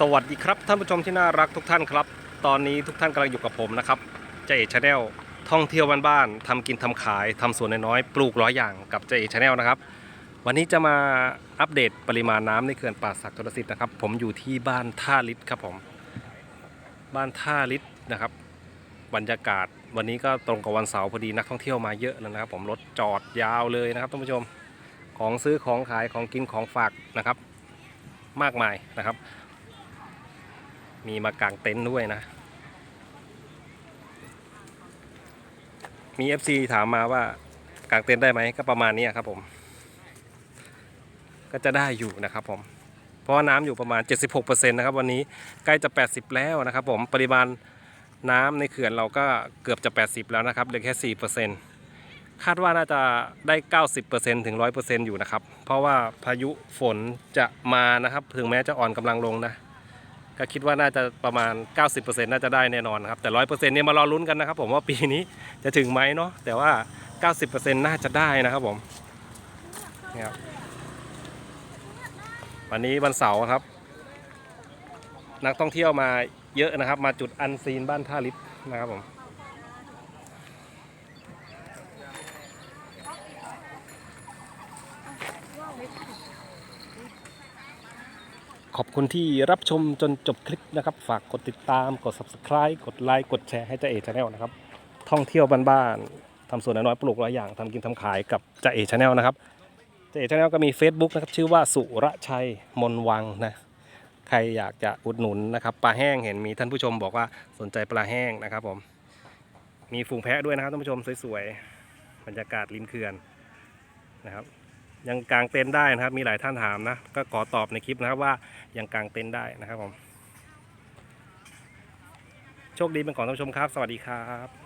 สวัสดีครับท่านผู้ชมที่น่ารักทุกท่านครับ ตอนนี้ทุกท่านกำลังอยู่กับผมนะครับเจเอชาแนลท่องเที่ยวบ้านๆทำกินทำขายทำสวนน้อยๆปลูกร้อยอย่างกับเจเอชาแนลนะครับ วันนี้จะมาอัปเดตปริมาณน้ำในเขื่อนป่าสักจรสิทธิ์นะครับ ผมอยู่ที่บ้านท่าลิศครับผม บ้านท่าลิศนะครับ บรรยากาศวันนี้ก็ตรงกับวันเสาร์พอดีนักท่องเที่ยวมาเยอะแล้วนะครับ ผมรถจอดยาวเลยนะครับท่านผู้ชมของซื้อของขายของกินของฝากนะครับ มากมายนะครับ มีมากางเต็นท์ด้วยนะ มี FC ถามมาว่ากางเต็นท์ได้ไหมก็ประมาณนี้ครับผม ก็จะได้อยู่นะครับผมเพราะว่าน้ำอยู่ประมาณ 76%นะครับวันนี้ใกล้จะ 80 แล้วนะครับผมปริมาณน้ำในเขื่อนเราก็เกือบจะ 80 แล้วนะครับเหลือแค่ 4%คาดว่าน่าจะได้ 90%ถึง 100%อยู่นะครับ เพราะว่าพายุฝนจะมานะครับ ถึงแม้จะอ่อนกำลังลงนะ ก็คิดว่าน่าจะประมาณ 90%น่าจะได้แน่นอนครับแต่ 100%เนี่ยมารอลุ้นกันนะครับผมว่าปีนี้จะถึงไหมเนาะแต่ว่า 90%น่าจะได้นะครับผมนี่ครับวันนี้วันเสาร์ครับ นักท่องเที่ยวมาเยอะนะครับ มาจุดอันซีนบ้านท่าลิศนะครับผม ขอบคุณที่รับชมจนจบคลิปนะครับ ฝากกดติดตามกด subscribe กดไลค์กดแชร์ให้จ่าเอชาแนลนะครับ ท่องเที่ยวบ้านๆทำสวนน้อยๆปลูกหลายอย่างทำกินทำขายกับจ่าเอชาแนลนะครับจ่าเอชาแนลก็มี Facebook นะครับชื่อว่าสุรชัยมนวังนะใครอยากจะอุดหนุนนะครับปลาแห้งเห็นมีท่านผู้ชมบอกว่าสนใจปลาแห้งนะครับผมมีฝูงแพะด้วยนะครับท่านผู้ชมสวยๆบรรยากาศริมเขื่อนนะครับยังกางเต็นท์ได้นะครับ มีหลายท่านถามนะ ก็ขอตอบในคลิปนะครับว่า ยังกางเต็นท์ได้นะครับผม โชคดีเป็นของท่านผู้ชมครับ สวัสดีครับ